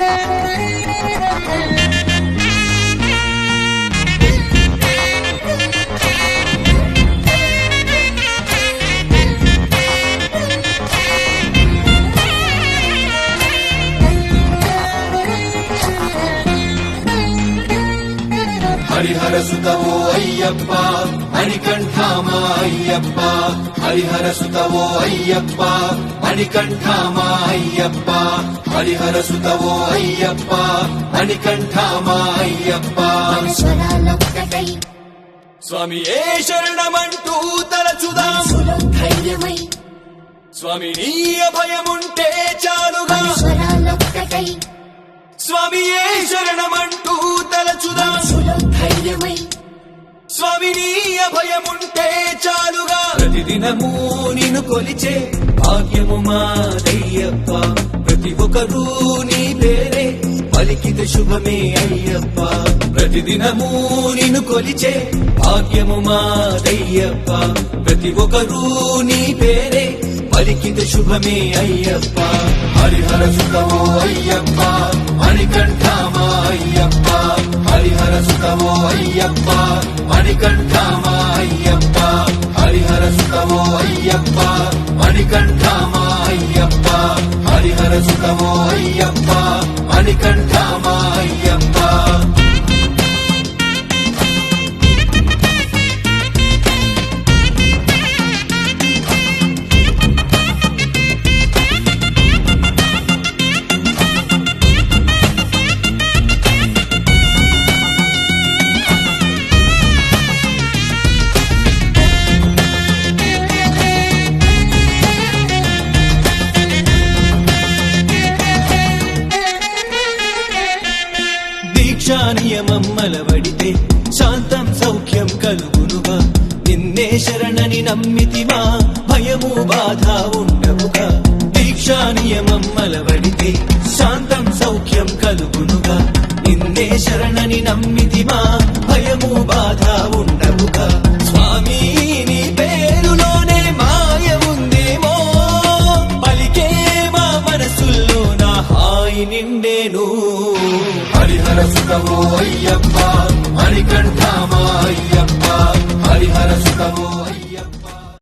Yeah. సుతవో Ayyappa మణికంఠామా Ayyappa. Harihara సుతవో Ayyappa మణికంఠామా Ayyappa. Harihara సుతవో Ayyappa మణికంఠామా Ayyappa. స్వామి ఏ శరణమంటూ తలచుదాం. ధైర్యమై స్వామి నీ అభయముంటే చాలుగా. స్వామి ఏ శరణమంటూ తలచుదా మనసులో ధైర్యమై స్వామి నీ అభయముంటే చాలుగా. ప్రతిదినము నిన్ను కొలిచే భాగ్యము మా దయ్యప్ప. ప్రతి ఒక్కరూ నీ పేరే పలికిత శుభమే అయ్యప్ప. ప్రతిదినము నిన్ను కొలిచే భాగ్యము మా దయ్యప్ప. ప్రతి ఒక్కరూ నీ పేరే పలికిత శుభమే అయ్యప్ప. హరిహర సుతమో అయ్యప్ప. మణికంఠమా అయ్యప్ప. మణికంఠమా అయ్యప్ప హరిహర సుతమో అయ్యప్ప మణికంఠమా అయ్యప్ప. దీక్షా నియమమ్మలవడితే శాంతం సౌఖ్యం కలుగునుగా. నిన్నే శరణని నమ్మితివా భయము బాధ ఉండవుగా. దీక్షా నియమమ్మలవడితే శాంతం సౌఖ్యం కలుగునుగా. నిన్నే శరణని నమ్మితివా భయము బాధ ఉండవుగా. స్వామి నీ పేరులోనే మాయ ఉందేమో పలికే మా మనసుల్లో నా హాయి నిండేను. హరిహర అయ్యప్ప